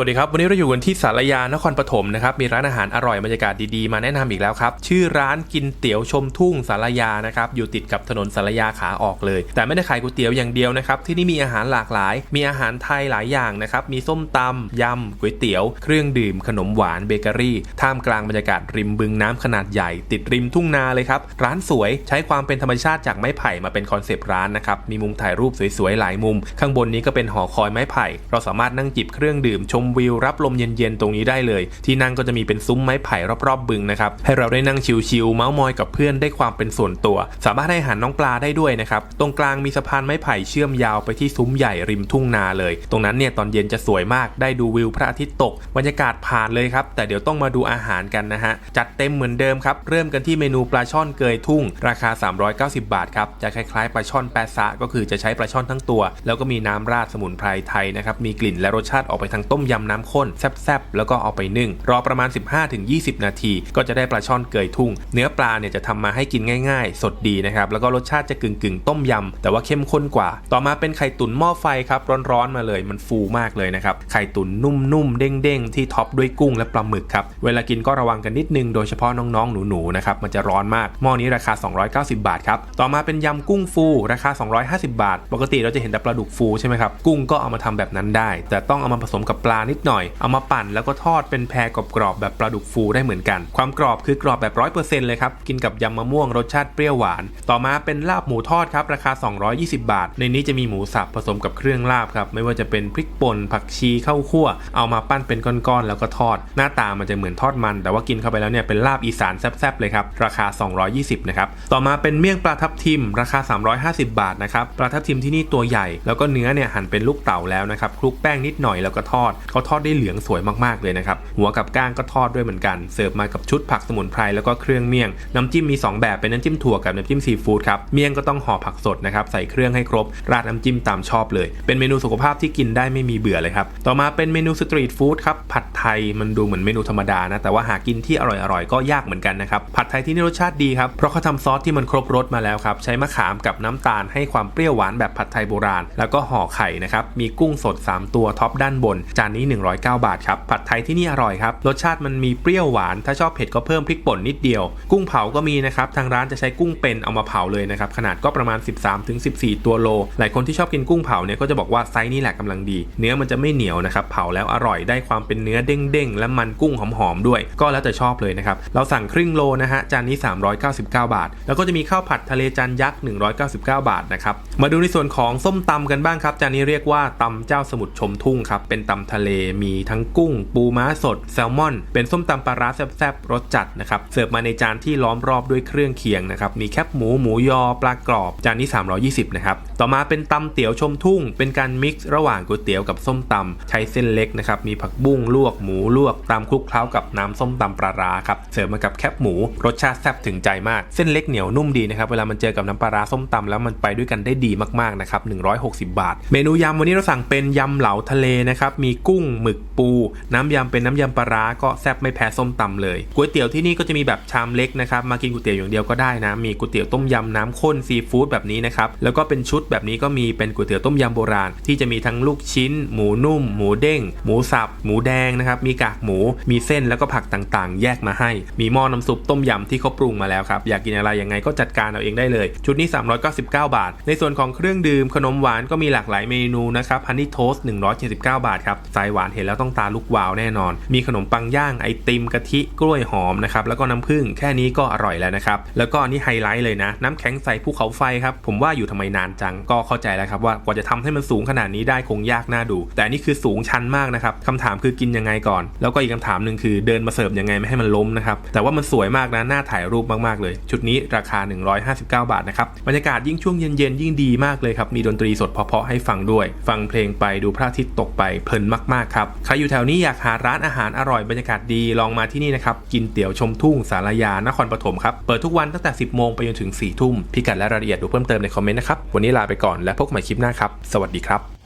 วัสดีครับ วันนี้เราอยู่กันที่สารยานครปฐมนะครับมีร้านอาหารอร่อยบรรยากาศดีๆมาแนะนำอีกแล้วครับ ชื่อร้านกินเตี๋ยวชมทุ่งสารยานะครับอยู่ติดกับถนนสารยาขาออกเลย แต่ไม่ได้ขายก๋วยเตี๋ยวอย่างเดียวนะครับที่นี่มีอาหารหลากหลาย มีอาหารไทยหลายอย่างนะครับมีส้มตำยำก๋วยเตี๋ยว เครื่องดื่มขนมหวานเบเกอรี่ท่ามกลางบรรยากาศริมบึงน้ำขนาดใหญ่ ติดริมทุ่งนาเลยครับร้านสวยใช้ความเป็นธรรมชาติจากไม้ไผ่มาเป็นคอนเซปต์ร้านนะครับมีมุมถ่ายรูปสวยๆหลายมุม ข้างบนนี้ก็เป็นหอคอยไม้ไผ่ เราสามารถนั่งจิบเครื่องดื่มชมวิวรับลมเย็นๆตรงนี้ได้เลย ที่นั่งก็จะมีเป็นซุ้มไม้ไผ่รอบๆบึงนะครับให้เราได้นั่งชิลๆเมาส์มอยกับเพื่อนได้ความเป็นส่วนตัว สามารถให้อาหารน้องปลาได้ด้วยนะครับตรงกลางมีสะพานไม้ไผ่เชื่อมยาวไปที่ซุ้มใหญ่ริมทุ่งนาเลย ตรงนั้นเนี่ยตอนเย็นจะสวยมากได้ดูวิวพระอาทิตย์ตกบรรยากาศผ่านเลยครับแต่เดี๋ยวต้องมาดูอาหารกันนะฮะจัดเต็มเหมือนเดิมครับเริ่มกันที่เมนูปลาช่อนเกยทุ่ง ราคา 390 บาทครับจะคล้ายๆปลาช่อนแปซะก็คือจะใช้ปลาช่อนทั้งตัว แล้วก็มีน้ำราดสมุนไพรไทยนะครับมีกลิ่นและรสชาติออกไปทางต้มยำำน้ำข้นแซ่บๆ แล้วก็เอาไปนึ่ง รอประมาณ 15-20 นาที ก็จะได้ปลาช่อนเกยทุ่ง เนื้อปลาเนี่ยจะทำมาให้กินง่ายๆ สดดีนะครับ แล้วก็รสชาติจะกึ่งๆ ต้มยำ แต่ว่าเข้มข้นกว่า ต่อมาเป็นไข่ตุ๋นหม้อไฟครับร้อนๆมาเลย มันฟูมากเลยนะครับ ไข่ตุ๋นนุ่มๆ เด้งๆ ที่ท็อปด้วยกุ้งและปลาหมึกครับ เวลากินก็ระวังกันนิดนึง โดยเฉพาะน้องๆ หนูๆ นะครับ มันจะร้อนมาก หม้อนี้ราคา 290 บาทครับ ต่อมาเป็นยำกุ้งฟู ราคา 250 บาท ปกติเราจะเห็นแต่ปลาดุกฟูใช่ไหมครับ กุ้งก็เอามาทำแบบนั้นได้ แต่ต้องเอามาผสมกับปลานิดหน่อย เอามาปั่นแล้วก็ทอดเป็นแพรกรอบๆแบบปลาดุกฟูได้เหมือนกัน ความกรอบคือกรอบแบบ100%เลยครับ กินกับยำมะม่วงรสชาติเปรี้ยวหวาน ต่อมาเป็นลาบหมูทอดครับ ราคา 220 บาท ในนี้จะมีหมูสับผสมกับเครื่องลาบครับ ไม่ว่าจะเป็นพริกป่นผักชีข้าวคั่ว เอามาปั้นเป็นก้อนๆแล้วก็ทอด หน้าตามันจะเหมือนทอดมัน แต่ว่ากินเข้าไปแล้วเนี่ยเป็นลาบอีสานแซ่บๆเลยครับ ราคา 220 นะครับ ต่อมาเป็นเมี่ยงปลาทับทิม ราคา 350 บาทนะครับ ปลาทับทิมที่นี่ตัวใหญ่ แล้วก็เนื้อเนี่ยหั่นเป็นลูกเต๋าแล้วนะครับ คลุกแป้งนิดหน่อยแล้วก็ทอดเขาทอดได้เหลืองสวยมากๆเลยนะครับ หัวกับก้างก็ทอดด้วยเหมือนกัน เสิร์ฟมากับชุดผักสมุนไพรแล้วก็เครื่องเมี่ยง น้ำจิ้มมี 2 แบบเป็นน้ำจิ้มถั่วกับน้ำจิ้มซีฟู้ดครับ เมี่ยงก็ต้องห่อผักสดนะครับ ใส่เครื่องให้ครบ ราดน้ำจิ้มตามชอบเลย เป็นเมนูสุขภาพที่กินได้ไม่มีเบื่อเลยครับ ต่อมาเป็นเมนูสตรีทฟู้ดครับ ผัด ไทยมันดูเหมือนเมนูธรรมดานะ แต่ว่าหากินที่อร่อยๆก็ยากเหมือนกันนะครับ ผัดไทยที่นี่รสชาติดีครับ เพราะเขาทำซอสที่มันครบรสมาแล้วครับ ใช้มะขามกับน้ำตาลให้ความเปรี้ยวหวานแบบผัดไทยโบราณ แล้วก็ห่อไข่นะครับ มีกุ้งสด 3 ตัวท็อปด้านบน จานนี้ 109 บาทครับ ผัดไทยที่นี่อร่อยครับ รสชาติมันมีเปรี้ยวหวาน ถ้าชอบเผ็ดก็เพิ่มพริกป่นนิดเดียว กุ้งเผาก็มีนะครับ ทางร้านจะใช้กุ้งเป็นเอามาเผาเลยนะครับ ขนาดก็ประมาณ 13-14 ตัวโล หลายคนที่ชอบกินกุ้งเผาเนี่ยก็จะบอกว่าไซส์นี้แหละกำลังดี เนื้อมันจะไม่เหนียวนะครับ เผาแล้วอร่อยได้ความเป็นเนื้อเด้งๆ และมันกุ้งหอมๆด้วย ก็แล้วแต่ชอบเลยนะครับ เราสั่งครึ่งโลนะฮะจานนี้ 399 บาท แล้วก็จะมีข้าวผัดทะเลจานยักษ์ 199 บาทนะครับ มาดูในส่วนของส้มตำกันบ้างครับ จานนี้เรียกว่าตำเจ้าสมุทรชมทุ่งครับ เป็นตำทะเลมีทั้งกุ้ง ปูม้าสดแซลมอน เป็นส้มตำปลาร้าแซ่บๆรสจัดนะครับ เสิร์ฟมาในจานที่ล้อมรอบด้วยเครื่องเคียงนะครับ มีแคบหมูหมูยอปลากรอบ จานนี้ 320 นะครับ ต่อมาเป็นตำเตี๋ยวชมทุ่ง เป็นการมิกซ์ระหว่างก๋วยเตี๋ยวกับส้มตำใช้เส้นเล็กนะครับ มีผักบุ้งลวกหมูลวกตามคลุกเคล้ากับน้ำส้มตำปลาร้าครับเสิร์ฟมากับแคบหมูรสชาติแซ่บถึงใจมาก เส้นเล็กเหนียวนุ่มดีนะครับเวลามันเจอกับน้ำปลาร้าส้มตำแล้วมันไปด้วยกันได้ดีมากๆนะครับ160 บาท เมนูยำวันนี้เราสั่งเป็นยำเหลาทะเลนะครับมีกุ้งหมึกปู น้ำยำเป็นน้ำยำปลาร้าก็แซ่บไม่แพ้ส้มตำเลยก๋วยเตี๋ยวที่นี่ก็จะมีแบบชามเล็กนะครับมากินก๋วยเตี๋ยวอย่างเดียวก็ได้นะมีก๋วยเตี๋ยวต้มยำน้ำข้นซีฟู้ดแบบนี้นะครับแล้วก็เป็นชุดแบบนี้ก็มีเป็นก๋วยเตี๋ยวต้มยำโบราณ ที่จะมีทั้งลูกชิ้น หมูนุ่ม หมูเด้ง หมูสับหมูแดงนะครับมีกากหมูมีเส้นแล้วก็ผักต่างๆ แยกมาให้ มีหม้อน้ำซุปต้มยำที่เขาปรุงมาแล้วครับอยากกินอะไรยังไงก็จัดการเอาเองได้เลย ชุดนี้ 399 บาท ในส่วนของเครื่องดื่มขนมหวานก็มีหลากหลายเมนูนะครับฮันนี่โทสต์179 บาทครับสายหวานเห็นแล้วต้องตาลุกวาวแน่นอน มีขนมปังย่างไอติมกะทิกล้วยหอมนะครับแล้วก็น้ำผึ้งแค่นี้ก็อร่อยแล้วนะครับแล้วก็อันนี่ไฮไลท์เลยนะ น้ำแข็งใสภูเขาไฟครับผมว่าอยู่ทำไมนานจังก็เข้าใจแล้วครับว่ากว่าจะทำให้มันสูงขนาดนี้ได้คงยากน่าดู แต่นี่คือสูงชันมากนะครับคำถามคือกินยังไงก่อน แล้วก็อีกคำถามหนึ่งคือเดินมาเสิร์ฟยังไงไม่ให้มันล้มนะครับ แต่ว่ามันสวยมากนะ น่าถ่ายรูปมาก ๆ เลย ชุดนี้ราคา 159 บาทนะครับ บรรยากาศยิ่งช่วงเย็น ๆ ยิ่งดีมากเลยครับ มีดนตรีสดเพาะๆให้ฟังด้วย ฟังเพลงไปดูพระอาทิตย์ตกไปเพลินมาก ๆ ครับ ใครอยู่แถวนี้อยากหาร้านอาหารอร่อยบรรยากาศดีลองมาที่นี่นะครับ กินเตี๋ยวชมทุ่งสารยานครปฐมครับ เปิดทุกวันตั้งแต่ 10 โมงไปจนถึง 4 ทุ่ม พิกัดและรายละเอียดดูเพิ่มเติมในคอมเมนต์นะครับ วันนี้ลาไปก่อนและพบกันใหม่คลิปหน้าครับ สวัสดีครับ